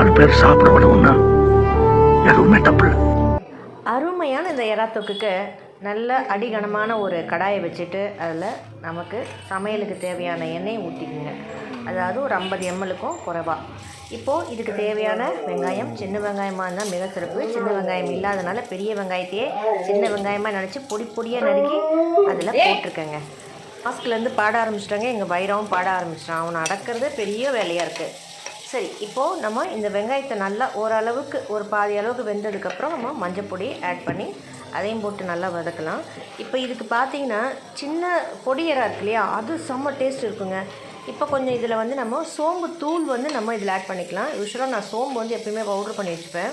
நாலு பேர் சாப்பிட எதுவுமே தப்பு அருமையான இந்த எறா தொக்குக்கு நல்ல அடிகனமான ஒரு கடாயை வச்சுட்டு அதில் நமக்கு சமையலுக்கு தேவையான எண்ணெயை ஊற்றிக்குங்க அதாவது ஒரு ஐம்பது எம்எல்லுக்கும் குறைவா. இப்போது இதுக்கு தேவையான வெங்காயம் சின்ன வெங்காயமாக இருந்தால் மிக சிறப்பு. சின்ன வெங்காயம் இல்லாதனால பெரிய வெங்காயத்தையே சின்ன வெங்காயமாக நினச்சி பொடி பொடியாக நறுக்கி அதில் போட்டிருக்கேங்க. மாஸ்க்லேருந்து பாட ஆரம்பிச்சிட்டாங்க. எங்கள் வைரவும் பாட ஆரம்பிச்சிட்டான். அவனை அடக்கிறது பெரிய வேலையாக இருக்குது சரி இப்போது நம்ம இந்த வெங்காயத்தை நல்லா ஓரளவுக்கு ஒரு பாதி அளவுக்கு வெந்ததுக்கப்புறம் நம்ம மஞ்சப்பொடி ஆட் பண்ணி அதையும் போட்டு நல்லா வதக்கலாம். இப்போ இதுக்கு பார்த்தீங்கன்னா சின்ன பொடி இருக்கு இல்லையா அது செம்ம டேஸ்ட் இருக்குங்க. இப்போ கொஞ்சம் இதில் வந்து நம்ம சோம்பு தூள் வந்து நம்ம இதில் ஆட் பண்ணிக்கலாம். யூஸ்வலாக நான் சோம்பு வந்து எப்பயுமே பவுடர் பண்ணி வச்சுப்பேன்.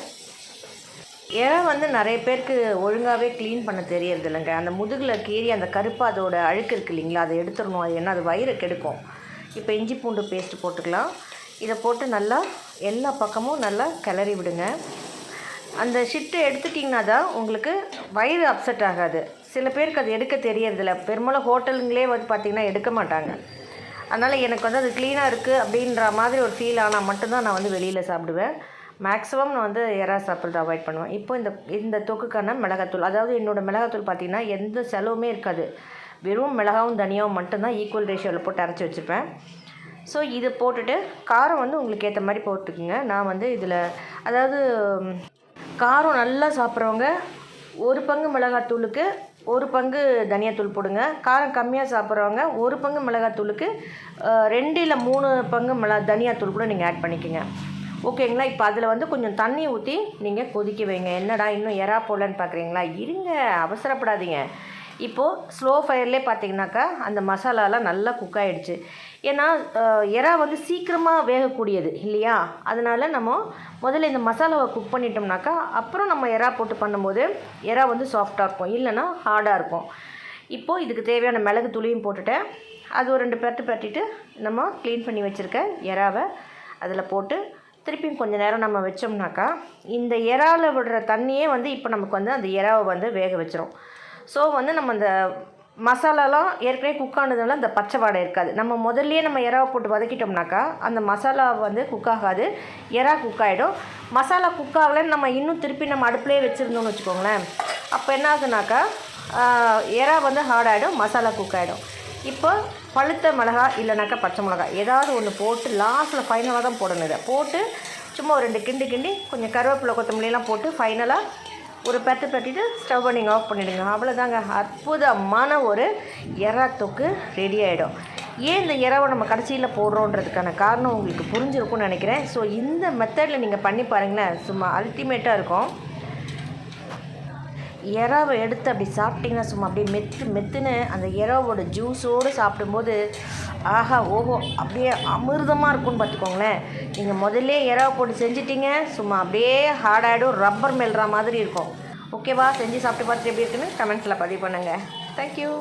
இறை வந்து நிறைய பேருக்கு ஒழுங்காகவே க்ளீன் பண்ண தெரியறது இல்லைங்க. அந்த முதுகில் கீறி அந்த கருப்பு அதோட அழுக்கு இருக்கு இல்லைங்களா அதை எடுத்துடணும். அது என்ன அது வயிறு கெடுக்கும். இப்போ இஞ்சி பூண்டு பேஸ்ட் போட்டுக்கலாம். இதை போட்டு நல்லா எல்லா பக்கமும் நல்லா கிளறி விடுங்க. அந்த ஷிஃப்ட்டு எடுத்துட்டிங்கன்னா தான் உங்களுக்கு வயிறு அப்செட் ஆகாது. சில பேருக்கு அது எடுக்க தெரியறதில்ல. பெரும்பாலும் ஹோட்டலுங்களே வந்து பார்த்திங்கன்னா எடுக்க மாட்டாங்க. அதனால் எனக்கு வந்து அது க்ளீனாக இருக்குது அப்படின்ற மாதிரி ஒரு ஃபீல் ஆனால் மட்டும்தான் நான் வந்து வெளியில் சாப்பிடுவேன். மேக்ஸிமம் நான் வந்து எறா சாப்பிட்றது அவாய்ட் பண்ணுவேன். இப்போ இந்த இந்த தொக்குக்கான மிளகாத்தூள் அதாவது என்னோடய மிளகாத்தூள் பார்த்திங்கன்னா எந்த செலவுமே இருக்காது. வெறும் மிளகாவும் தனியாவும் மட்டும்தான் ஈக்குவல் ரேஷியோவில் போட்டு அரைச்சி வச்சுப்பேன். ஸோ இது போட்டுட்டு காரம் வந்து உங்களுக்கு ஏற்ற மாதிரி போட்டுக்குங்க. நான் வந்து இதில் அதாவது காரம் நல்லா சாப்பிட்றவங்க ஒரு பங்கு மிளகாத்தூளுக்கு ஒரு பங்கு தனியாத்தூள் போடுங்க. காரம் கம்மியாக சாப்பிட்றவங்க ஒரு பங்கு மிளகாத்தூளுக்கு ரெண்டு இல்லை மூணு பங்கு மிளகா தனியாத்தூள் கூட நீங்கள் ஆட் பண்ணிக்கோங்க. ஓகேங்களா? இப்போ அதில் வந்து கொஞ்சம் தண்ணி ஊற்றி நீங்கள் கொதிக்க வைங்க. என்னடா இன்னும் எறா போடலன்னு பார்க்குறீங்களா இருங்க அவசரப்படாதீங்க. இப்போது ஸ்லோ ஃபயர்லேயே பார்த்தீங்கன்னாக்கா அந்த மசாலாலாம் நல்லா குக் ஆகிடுச்சு ஏன்னா எறா வந்து சீக்கிரமாக வேகக்கூடியது இல்லையா? அதனால் நம்ம முதல்ல இந்த மசாலாவை குக் பண்ணிட்டோம்னாக்கா அப்புறம் நம்ம எறா போட்டு பண்ணும்போது எறா வந்து சாஃப்டாக இருக்கும் இல்லைன்னா ஹார்டாக இருக்கும். இப்போது இதுக்கு தேவையான மிளகு தூளியும் போட்டுட்டேன். அது ஒரு ரெண்டு பேர்த்து பட்டிட்டு நம்ம க்ளீன் பண்ணி வச்சுருக்க எறாவை அதில் போட்டு திருப்பியும் கொஞ்சம் நேரம் நம்ம வச்சோம்னாக்கா இந்த எறாவில் விடுற தண்ணியே வந்து இப்போ நமக்கு வந்து அந்த எறாவை வந்து வேக வச்சிரும். ஸோ வந்து நம்ம அந்த மசாலாலாம் ஏற்கனவே குக் ஆனதுனால அந்த பச்சை வாடை இருக்காது. நம்ம முதல்லையே நம்ம எறாவை போட்டு வதக்கிட்டோம்னாக்கா அந்த மசாலா வந்து குக் ஆகாது. எறா குக் ஆகிடும் மசாலா குக் ஆகலன்னு நம்ம இன்னும் திருப்பி நம்ம அடுப்புலேயே வச்சுருந்தோம்னு வச்சுக்கோங்களேன். அப்போ என்ன ஆகுதுனாக்கா எறா வந்து ஹார்ட் ஆகிடும் மசாலா குக் ஆகிடும் இப்போ பழுத்த மிளகா இல்லைனாக்கா பச்சை மிளகா. ஏதாவது ஒன்று போட்டு லாஸ்ட்டில் ஃபைனலாக தான் போடணும் இதை. போட்டு சும்மா ஒரு ரெண்டு கிண்டு கிண்டி கொஞ்சம் கருவேப்பிலை கொத்தமல்லியெல்லாம் போட்டு ஃபைனலாக ஒரு பெட்டு பெட்டிட்டு ஸ்டவ் நீங்கள் ஆஃப் பண்ணிவிடுங்க அவ்வளோதாங்க அற்புதமான ஒரு எறா தொக்கு ரெடி ஆகிடும் ஏன் இந்த எறாவை நம்ம கடைசியில் போடுறோன்றதுக்கான காரணம் உங்களுக்கு புரிஞ்சிருக்கும்னு நினைக்கிறேன். ஸோ இந்த மெத்தடில் நீங்கள் பண்ணி பாருங்களேன். சும்மா அல்டிமேட்டாக இருக்கும். இறாவை எடுத்து அப்படி சாப்பிட்டிங்கன்னா சும்மா அப்படியே மெத்து மெத்துன்னு அந்த எறாவோட ஜூஸோடு சாப்பிடும்போது ஆஹா ஓஹோ அப்படியே அமிர்தமாக இருக்கும்னு பார்த்துக்கோங்களேன். நீங்கள் முதல்ல எறாவை போட்டு செஞ்சிட்டிங்க. சும்மா அப்படியே ஹார்டாகிடும் ரப்பர் மெல்ற மாதிரி இருக்கும். ஓகேவா செஞ்சு சாப்பிட்டு பார்த்துட்டு எப்படி இருக்குன்னு கமெண்ட்ஸில் பதிவு பண்ணுங்கள் தேங்க்யூ